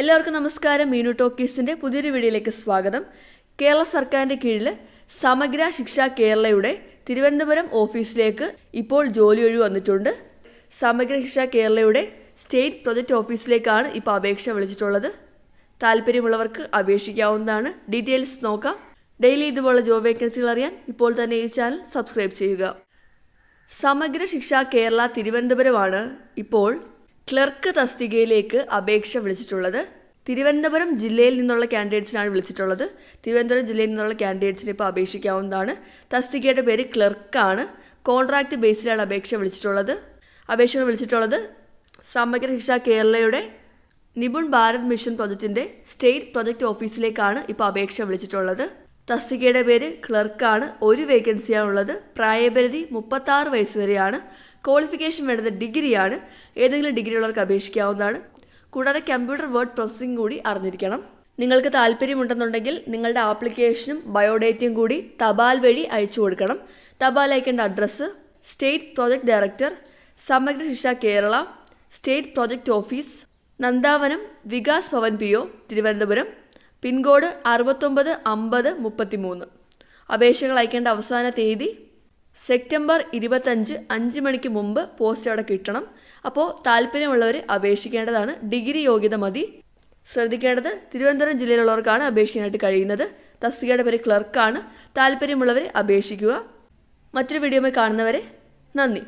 എല്ലാവർക്കും നമസ്കാരം. മീനു ടോക്കീസിന്റെ പുതിയൊരു വീഡിയോയിലേക്ക് സ്വാഗതം. കേരള സർക്കാരിന്റെ കീഴിൽ സമഗ്ര ശിക്ഷ കേരളയുടെ തിരുവനന്തപുരം ഓഫീസിലേക്ക് ഇപ്പോൾ ജോലി ഒഴിവ് വന്നിട്ടുണ്ട്. സമഗ്ര ശിക്ഷ കേരളയുടെ സ്റ്റേറ്റ് പ്രൊജക്ട് ഓഫീസിലേക്കാണ് ഇപ്പോൾ അപേക്ഷ വിളിച്ചിട്ടുള്ളത്. താല്പര്യമുള്ളവർക്ക് അപേക്ഷിക്കാവുന്നതാണ്. ഡീറ്റെയിൽസ് നോക്കാം. ഡെയിലി ഇതുപോലുള്ള ജോബ് വേക്കൻസികൾ അറിയാൻ ഇപ്പോൾ തന്നെ ഈ ചാനൽ സബ്സ്ക്രൈബ് ചെയ്യുക. സമഗ്ര ശിക്ഷ കേരള തിരുവനന്തപുരമാണ് ഇപ്പോൾ ക്ലർക്ക് തസ്തികയിലേക്ക് അപേക്ഷ വിളിച്ചിട്ടുള്ളത് തിരുവനന്തപുരം ജില്ലയിൽ നിന്നുള്ള കാൻഡിഡേറ്റ്സിനാണ് വിളിച്ചിട്ടുള്ളത്. തിരുവനന്തപുരം ജില്ലയിൽ നിന്നുള്ള കാൻഡിഡേറ്റ്സിന് ഇപ്പോൾ അപേക്ഷിക്കാവുന്നതാണ്. തസ്തികയുടെ പേര് ക്ലർക്കാണ്. കോൺട്രാക്ട് ബേസിലാണ് അപേക്ഷ വിളിച്ചിട്ടുള്ളത്. അപേക്ഷകൾ വിളിച്ചിട്ടുള്ളത് സമഗ്ര ശിക്ഷ കേരളയുടെ നിപുൺ ഭാരത് മിഷൻ പ്രൊജക്റ്റിന്റെ സ്റ്റേറ്റ് പ്രൊജക്ട് ഓഫീസിലേക്കാണ് ഇപ്പോൾ അപേക്ഷ വിളിച്ചിട്ടുള്ളത്. തസ്തികയുടെ പേര് ക്ലർക്കാണ്. ഒരു വേക്കൻസിയാണുള്ളത് പ്രായപരിധി മുപ്പത്താറ് വയസ്സ് വരെയാണ്. ക്വാളിഫിക്കേഷൻ വേണ്ടത് ഡിഗ്രിയാണ്. ഏതെങ്കിലും ഡിഗ്രി ഉള്ളവർക്ക് അപേക്ഷിക്കാവുന്നതാണ്. കൂടാതെ കമ്പ്യൂട്ടർ വേർഡ് പ്രോസസ്സിംഗ് കൂടി അറിഞ്ഞിരിക്കണം. നിങ്ങൾക്ക് താല്പര്യമുണ്ടെന്നുണ്ടെങ്കിൽ നിങ്ങളുടെ ആപ്ലിക്കേഷനും ബയോഡേറ്റയും കൂടി തപാൽ വഴി അയച്ചു കൊടുക്കണം. തപാൽ അയക്കേണ്ട address state project director Samagra Shiksha Kerala state project office Nandavanam Vikas Bhavan P O Thiruvananthapuram. Pincode അറുപത്തൊമ്പത് അമ്പത് മുപ്പത്തിമൂന്ന്. അപേക്ഷകൾ അയക്കേണ്ട അവസാന തീയതി സെപ്റ്റംബർ ഇരുപത്തഞ്ച് അഞ്ച് മണിക്ക് മുമ്പ് പോസ്റ്റ് അവിടെ കിട്ടണം. അപ്പോൾ താല്പര്യമുള്ളവർ അപേക്ഷിക്കേണ്ടതാണ്. ഡിഗ്രി യോഗ്യത മതി. ശ്രദ്ധിക്കേണ്ടത് തിരുവനന്തപുരം ജില്ലയിലുള്ളവർക്കാണ് അപേക്ഷിക്കാനായിട്ട് കഴിയുന്നത്. തസ്തികയുടെ പേര് ക്ലർക്കാണ് താല്പര്യമുള്ളവർ അപേക്ഷിക്കുക. മറ്റൊരു വീഡിയോയിൽ കാണുന്നവരെ നന്ദി.